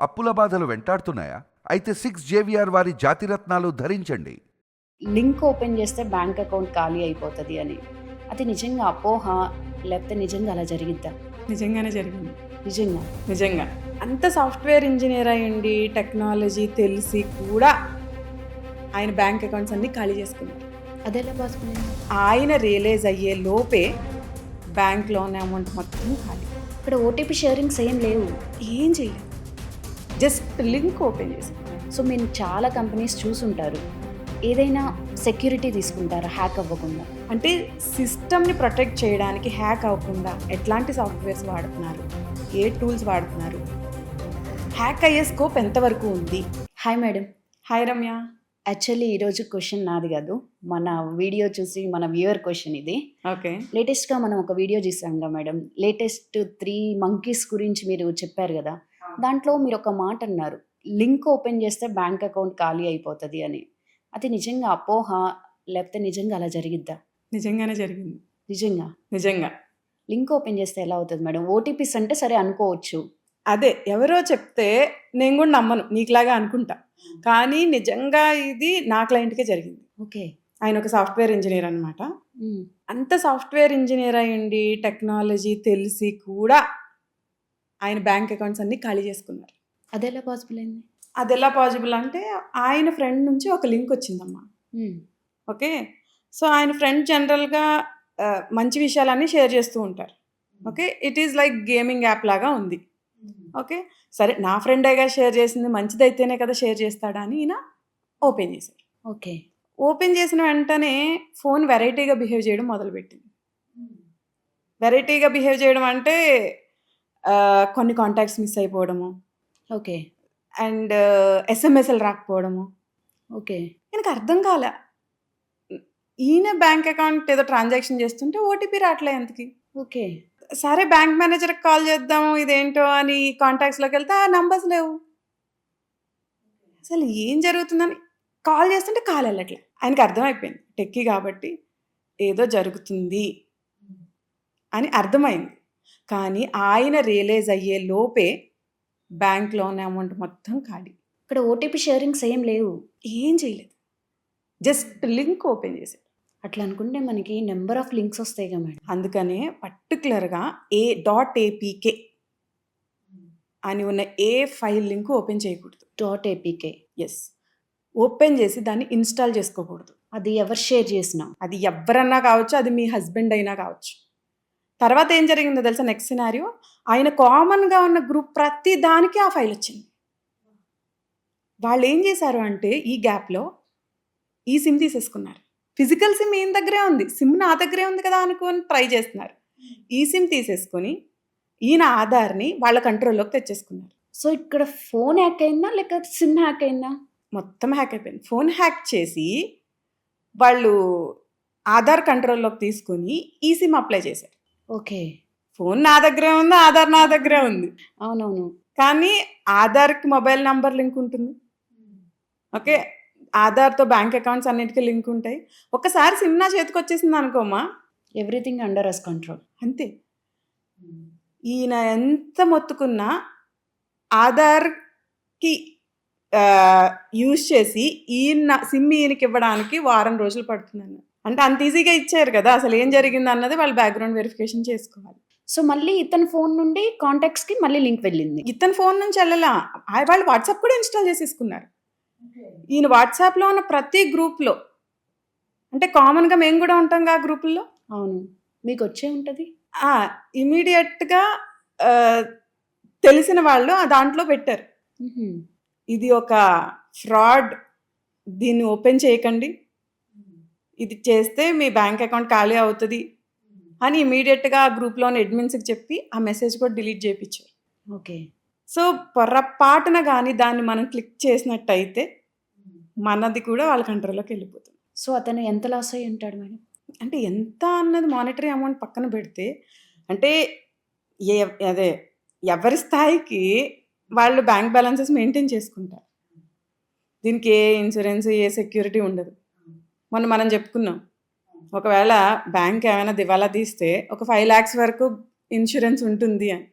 అప్పుల బాధలు వెంటాడుతున్నాయా? అయితే సిక్స్ జేవిఆర్ వారి జాతిరత్నాలు ధరించండి. లింక్ ఓపెన్ చేస్తే బ్యాంక్ అకౌంట్ ఖాళీ అయిపోతుంది అని. అది నిజంగా అపోహ లేకపోతే నిజంగా అలా జరిగిద్దా? నిజంగానే జరిగింది. నిజంగా? నిజంగా. అంత సాఫ్ట్వేర్ ఇంజనీర్ అయ్యండి టెక్నాలజీ తెలిసి కూడా ఆయన బ్యాంక్ అకౌంట్స్ అన్ని ఖాళీ చేసుకున్నారు. అదెలా పాసిబుల్ ఆయన రియలైజ్ అయ్యే లోపే బ్యాంక్లో ఉన్న అమౌంట్ మొత్తం ఖాళీ. ఇక్కడ ఓటీపీ షేరింగ్స్ ఏం లేవు. ఏం చేయలేదు జస్ట్ లింక్ ఓపెన్ చేసి. సో మీరు చాలా కంపెనీస్ చూసుంటారు. ఏదైనా సెక్యూరిటీ తీసుకుంటారా? హ్యాక్ అవ్వకుండా. అంటే సిస్టమ్ని ప్రొటెక్ట్ చేయడానికి హ్యాక్ అవ్వకుండా ఎట్లాంటి సాఫ్ట్వేర్స్ వాడుతున్నారు? ఏ టూల్స్ వాడుతున్నారు? హ్యాక్ అయ్యే స్కోప్ ఎంతవరకు ఉంది? Hi madam. Hi Ramya. Actually ఈరోజు క్వశ్చన్ నాది కాదు. మన వీడియో చూసి మన వ్యూవర్ క్వశ్చన్ ఇది. ఓకే. లేటెస్ట్గా మనం ఒక వీడియో చూసాం కదా మేడం. లేటెస్ట్ త్రీ మంకీస్ గురించి మీరు చెప్పారు కదా. దాంట్లో మీరు ఒక మాట అన్నారు లింక్ ఓపెన్ చేస్తే బ్యాంక్ అకౌంట్ ఖాళీ అయిపోతుంది అని. అది నిజంగా అపోహ లేకపోతే నిజంగా అలా జరిగిద్దా? నిజంగానే జరిగింది. నిజంగా? నిజంగా. లింక్ ఓపెన్ చేస్తే ఎలా అవుతుంది మేడం? ఓటీపీస్ అంటే సరే అనుకోవచ్చు. అదే ఎవరో చెప్తే నేను కూడా నమ్మను నీకులాగా అనుకుంటా. కానీ నిజంగా ఇది నా క్లయింట్కే జరిగింది. ఓకే. ఆయన ఒక సాఫ్ట్వేర్ ఇంజనీర్ అనమాట అంత సాఫ్ట్వేర్ ఇంజనీర్ అయ్యండి టెక్నాలజీ తెలిసి కూడా ఆయన బ్యాంక్ అకౌంట్స్ అన్ని ఖాళీ చేసుకున్నారు. అది ఎలా పాసిబుల్ అయింది? అది ఎలా పాసిబుల్ అంటే ఆయన ఫ్రెండ్ నుంచి ఒక లింక్ వచ్చిందమ్మా. మ్మ్. ఓకే? సో ఆయన ఫ్రెండ్ జనరల్గా మంచి విషయాలన్నీ షేర్ చేస్తూ ఉంటారు. Okay? It is like gaming app లాగా ఉంది. ఓకే? సరే నా ఫ్రెండేగా షేర్ చేసింది మంచిదైతేనే కదా షేర్ చేస్తాడా అని ఈయన ఓపెన్ చేశారు ఓకే. ఓపెన్ చేసిన వెంటనే ఫోన్ వెరైటీగా బిహేవ్ చేయడం మొదలుపెట్టింది. వెరైటీగా బిహేవ్ చేయడం అంటే కొన్ని కాంటాక్ట్స్ మిస్ అయిపోవడము. ఓకే. అండ్ ఎస్ఎంఎస్లు రాకపోవడము. ఓకే. నాకు అర్థం కాలే. ఈయన బ్యాంక్ అకౌంట్ ఏదో ట్రాన్సాక్షన్ చేస్తుంటే ఓటీపీ రావట్లే ఎంతకి ఓకే. సరే బ్యాంక్ మేనేజర్కి కాల్ చేద్దాము ఇదేంటో అని కాంటాక్ట్స్లోకి వెళ్తే ఆ నంబర్స్ లేవు. అసలు ఏం జరుగుతుందని కాల్ చేస్తుంటే కాల్ వెళ్ళట్లే. ఆయనకి అర్థమైపోయింది. టెక్కి కాబట్టి ఏదో జరుగుతుంది అని అర్థమైంది. కానీ ఆయన రియలైజ్ అయ్యే లోపే బ్యాంక్లో ఉన్న అమౌంట్ మొత్తం ఖాళీ. ఇక్కడ ఓటీపీ షేరింగ్స్ ఏం లేవు. ఏం చేయలేదు. జస్ట్ లింక్ ఓపెన్ చేశారు. అట్లా అనుకుంటే మనకి నెంబర్ ఆఫ్ లింక్స్ వస్తాయి కదా మేడం. అందుకనే పర్టికులర్గా ఏ డాట్ ఏపీకే అని ఉన్న ఏ ఫైల్ లింక్ ఓపెన్ చేయకూడదు. డాట్ ఏపీకే ఎస్ ఓపెన్ చేసి దాన్ని ఇన్స్టాల్ చేసుకోకూడదు. అది ఎవరు షేర్ చేసినా. అది ఎవరన్నా కావచ్చు అది మీ హస్బెండ్ అయినా కావచ్చు. తర్వాత ఏం జరిగిందో తెలుసా నెక్స్ట్ సినారియో ఆయన కామన్గా ఉన్న గ్రూప్ ప్రతి దానికి ఆ ఫైల్ వచ్చింది. వాళ్ళు ఏం చేశారు అంటే ఈ గ్యాప్లో ఈ సిమ్ తీసేసుకున్నారు. ఫిజికల్ సిమ్ ఈయన దగ్గరే ఉంది. సిమ్ నా దగ్గరే ఉంది కదా అనుకొని ట్రై చేస్తున్నారు. ఈ సిమ్ తీసేసుకొని ఈయన ఆధార్ని వాళ్ళ కంట్రోల్లోకి తెచ్చేసుకున్నారు. సో ఇక్కడ ఫోన్ హ్యాక్ అయిందా? లేక సిమ్ హ్యాక్ అయిందా? మొత్తం హ్యాక్ అయిపోయింది. ఫోన్ హ్యాక్ చేసి వాళ్ళు ఆధార్ కంట్రోల్లోకి తీసుకొని ఈ సిమ్ అప్లై చేశారు. ఓకే. ఫోన్ నా దగ్గరే ఉంది ఆధార్ నా దగ్గరే ఉంది. అవునవును. కానీ ఆధార్కి మొబైల్ నంబర్ లింక్ ఉంటుంది. ఓకే? ఆధార్తో బ్యాంక్ అకౌంట్స్ అన్నిటికీ లింక్ ఉంటాయి. ఒకసారి సిమ్ నా చేతికి వచ్చేసింది అనుకోమా? Everything under us control. అంతే. ఈయన ఎంత మొత్తుకున్నా ఆధార్కి యూజ్ చేసి ఈయన సిమ్ ఈయనకి ఇవ్వడానికి వారం రోజులు పడుతుందన్న. అంటే అంత ఈజీగా ఇచ్చారు కదా అసలు ఏం జరిగింది అన్నది వాళ్ళు బ్యాక్గ్రౌండ్ వెరిఫికేషన్ చేసుకోవాలి. సో మళ్ళీ ఇతని ఫోన్ నుండి కాంటాక్ట్స్కి మళ్ళీ లింక్ వెళ్ళింది. ఇతని ఫోన్ నుంచి వెళ్ళలా వాళ్ళు వాట్సాప్ కూడా ఇన్స్టాల్ చేసేసుకున్నారు. ఈయన వాట్సాప్లో ఉన్న ప్రతి గ్రూప్లో అంటే కామన్గా మేము కూడా ఉంటాం ఆ గ్రూపుల్లో అవును. మీకు వచ్చే ఉంటది? ఇమీడియట్గా తెలిసిన వాళ్ళు ఆ దాంట్లో పెట్టారు. ఇది ఒక ఫ్రాడ్ దీన్ని ఓపెన్ చేయకండి. ఇది చేస్తే మీ బ్యాంక్ అకౌంట్ ఖాళీ అవుతుంది అని ఇమీడియట్గా ఆ గ్రూప్లోని అడ్మిన్స్కి చెప్పి ఆ మెసేజ్ కూడా డిలీట్ చేయించారు ఓకే. సో పొరపాటున కానీ దాన్ని మనం క్లిక్ చేసినట్టయితే మనది కూడా వాళ్ళ కంట్రోల్లోకి వెళ్ళిపోతుంది. సో అతను ఎంత లాస్ అయి ఉంటాడు మేడం? అంటే ఎంత అన్నది మానిటరీ అమౌంట్ పక్కన పెడితే అంటే ఏ అదే ఎవరి స్థాయికి వాళ్ళు బ్యాంక్ బ్యాలెన్సెస్ మెయింటైన్ చేసుకుంటారు. దీనికి ఏ ఇన్సూరెన్స్ ఏ సెక్యూరిటీ ఉండదు. మొన్న మనం చెప్పుకున్నాం. ఒకవేళ బ్యాంక్ ఏమైనా దివాలా తీస్తే ఒక ఫైవ్ ల్యాక్స్ వరకు ఇన్సూరెన్స్ ఉంటుంది అని.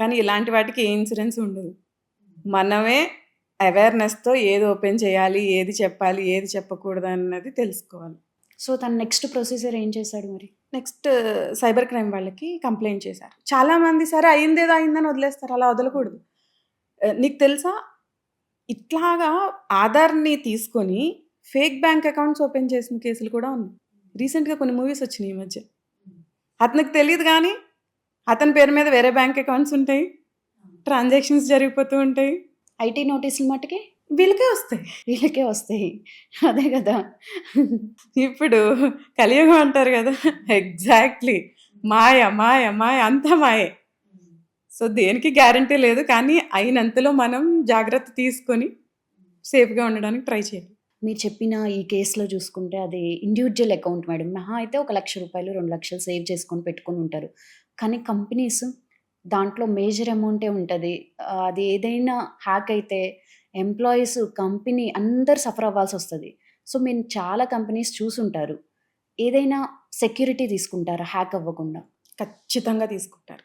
కానీ ఇలాంటి వాటికి ఏ ఇన్సూరెన్స్ ఉండదు. మనమే అవేర్నెస్తో ఏది ఓపెన్ చేయాలి ఏది చెప్పాలి ఏది చెప్పకూడదు అన్నది తెలుసుకోవాలి. సో తన నెక్స్ట్ ప్రొసీజర్ ఏం చేశాడు మరి? నెక్స్ట్ సైబర్ క్రైమ్ వాళ్ళకి కంప్లైంట్ చేశారు. చాలామంది సరే అయిందేదో అయిందని వదిలేస్తారు అలా వదలకూడదు. నీకు తెలుసా? ఇట్లాగా ఆధార్ని తీసుకొని ఫేక్ బ్యాంక్ అకౌంట్స్ ఓపెన్ చేసిన కేసులు కూడా ఉన్నాయి. రీసెంట్గా కొన్ని మూవీస్ వచ్చినాయి ఈ మధ్య. అతనికి తెలియదు కానీ అతని పేరు మీద వేరే బ్యాంక్ అకౌంట్స్ ఉంటాయి. ట్రాన్సాక్షన్స్ జరిగిపోతూ ఉంటాయి. ఐటీ నోటీసులు మట్టుకి వీళ్ళకే వస్తాయి. వీళ్ళకే వస్తాయి. అదే కదా. ఇప్పుడు కలియుగం అంటారు కదా. ఎగ్జాక్ట్లీ. మాయ మాయ మాయ అంతా మాయే. సో దేనికి గ్యారంటీ లేదు కానీ అయినంతలో మనం జాగ్రత్త తీసుకొని సేఫ్గా ఉండడానికి ట్రై చేయాలి. మీరు చెప్పిన ఈ కేసులో చూసుకుంటే అది ఇండివిజువల్ అకౌంట్ మేడం మహా అయితే ఒక లక్ష రూపాయలు రెండు లక్షలు సేవ్ చేసుకొని పెట్టుకొని ఉంటారు. కానీ కంపెనీస్ దాంట్లో మేజర్ అమౌంటే ఉంటుంది. అది ఏదైనా హ్యాక్ అయితే ఎంప్లాయీస్ కంపెనీ అందరు సఫర్ అవ్వాల్సి వస్తుంది. సో మీరు చాలా కంపెనీస్ చూసుంటారు. ఏదైనా సెక్యూరిటీ తీసుకుంటారా హ్యాక్ అవ్వకుండా? ఖచ్చితంగా తీసుకుంటారు.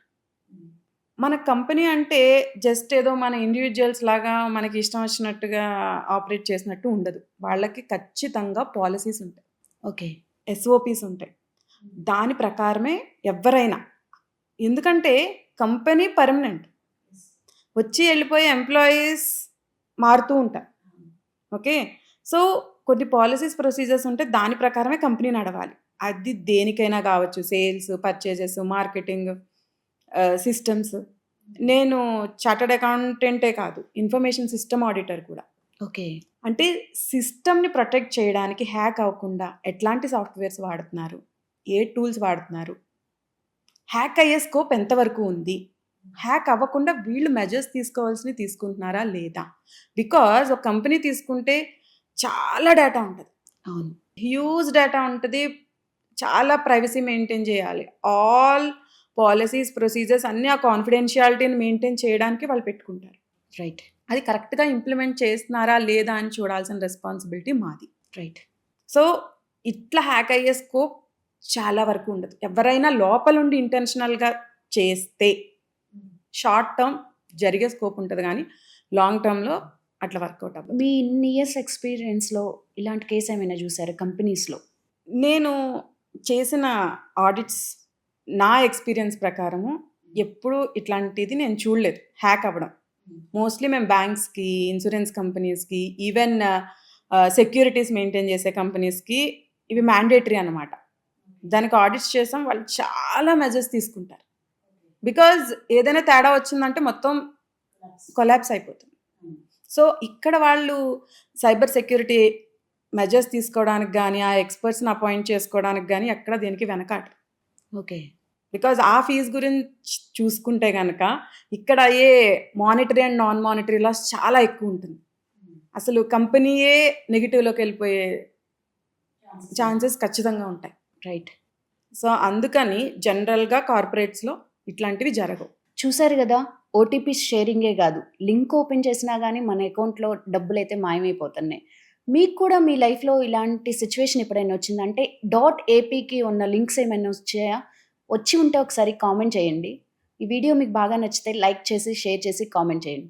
మన కంపెనీ అంటే జస్ట్ ఏదో మన ఇండివిజువల్స్ లాగా మనకి ఇష్టం వచ్చినట్టుగా ఆపరేట్ చేసినట్టు ఉండదు. వాళ్ళకి ఖచ్చితంగా పాలసీస్ ఉంటాయి. ఓకే. ఎస్ఓపీస్ ఉంటాయి. దాని ప్రకారమే ఎవరైనా ఎందుకంటే కంపెనీ పర్మనెంట్ వచ్చి వెళ్ళిపోయే ఎంప్లాయీస్ మారుతూ ఉంటారు. ఓకే? సో కొన్ని పాలసీస్ ప్రొసీజర్స్ ఉంటే దాని ప్రకారమే కంపెనీ నడవాలి. అది దేనికైనా కావచ్చు. సేల్స్ పర్చేజెస్ మార్కెటింగ్ సిస్టమ్స్ నేను చార్టర్డ్ అకౌంటెంటే కాదు ఇన్ఫర్మేషన్ సిస్టమ్ ఆడిటర్ కూడా. ఓకే. అంటే సిస్టమ్ని ప్రొటెక్ట్ చేయడానికి హ్యాక్ అవ్వకుండా ఎట్లాంటి సాఫ్ట్వేర్స్ వాడుతున్నారు ఏ టూల్స్ వాడుతున్నారు? హ్యాక్ అయ్యే స్కోప్ ఎంతవరకు ఉంది? హ్యాక్ అవ్వకుండా వీళ్ళు మెజర్స్ తీసుకోవాల్సినవి తీసుకుంటున్నారా లేదా? బికాజ్ ఒక కంపెనీ తీసుకుంటే చాలా డేటా ఉంటుంది. అవును. హ్యూజ్ డేటా ఉంటుంది. చాలా ప్రైవసీ మెయింటైన్ చేయాలి. ఆల్ పాలసీస్ ప్రొసీజర్స్ అన్నీ ఆ కాన్ఫిడెన్షియాలిటీని మెయింటైన్ చేయడానికి వాళ్ళు పెట్టుకుంటారు. రైట్. అది కరెక్ట్గా ఇంప్లిమెంట్ చేస్తున్నారా లేదా అని చూడాల్సిన రెస్పాన్సిబిలిటీ మాది. రైట్. సో ఇట్లా హ్యాక్ అయ్యే స్కోప్ చాలా వరకు ఉండదు. ఎవరైనా లోపలుండి ఇంటెన్షనల్గా చేస్తే షార్ట్ టర్మ్ జరిగే స్కోప్ ఉంటుంది కానీ లాంగ్ టర్మ్లో అట్లా వర్కౌట్ అవ్వదు. మీ ఇన్ని ఇయర్స్ ఎక్స్పీరియన్స్లో ఇలాంటి కేసు ఏమైనా చూసారా? కంపెనీస్లో? నేను చేసిన ఆడిట్స్ నా ఎక్స్పీరియన్స్ ప్రకారము ఎప్పుడు ఇట్లాంటిది నేను చూడలేదు. హ్యాక్ అవ్వడం. మోస్ట్లీ మేము బ్యాంక్స్కి ఇన్సూరెన్స్ కంపెనీస్కి ఈవెన్ సెక్యూరిటీస్ మెయింటైన్ చేసే కంపెనీస్కి ఇవి మ్యాండేటరీ అన్నమాట. దానికి ఆడిట్స్ చేసాం. వాళ్ళు చాలా మెజర్స్ తీసుకుంటారు. బికాజ్ ఏదైనా తేడా వచ్చిందంటే మొత్తం కొలాప్స్ అయిపోతుంది. సో ఇక్కడ వాళ్ళు సైబర్ సెక్యూరిటీ మెజర్స్ తీసుకోవడానికి కానీ ఆ ఎక్స్పర్ట్స్ని అపాయింట్ చేసుకోవడానికి కానీ ఎక్కడ దేనికి వెనకాట ఓకే. బికాజ్ ఆ ఫీజు గురించి చూసుకుంటే కనుక ఇక్కడ అయ్యే monetary and non monetary loss చాలా ఎక్కువ ఉంటుంది. అసలు కంపెనీయే నెగిటివ్లోకి వెళ్ళిపోయే ఛాన్సెస్ ఖచ్చితంగా ఉంటాయి. రైట్ సో అందుకని జనరల్గా కార్పొరేట్స్లో ఇట్లాంటివి జరగవు. చూసారు కదా ఓటీపీ షేరింగే కాదు. లింక్ ఓపెన్ చేసినా కానీ మన అకౌంట్లో డబ్బులు అయితే మాయమైపోతున్నాయి. మీకు కూడా మీ లైఫ్లో ఇలాంటి సిచ్యువేషన్ ఎప్పుడైనా వచ్చిందంటే డాట్ ఏపీకి ఉన్న లింక్స్ ఏమైనా వచ్చాయా? వచ్చి ఉంటే ఒకసారి కామెంట్ చేయండి. ఈ వీడియో మీకు బాగా నచ్చితే లైక్ చేసి షేర్ చేసి కామెంట్ చేయండి.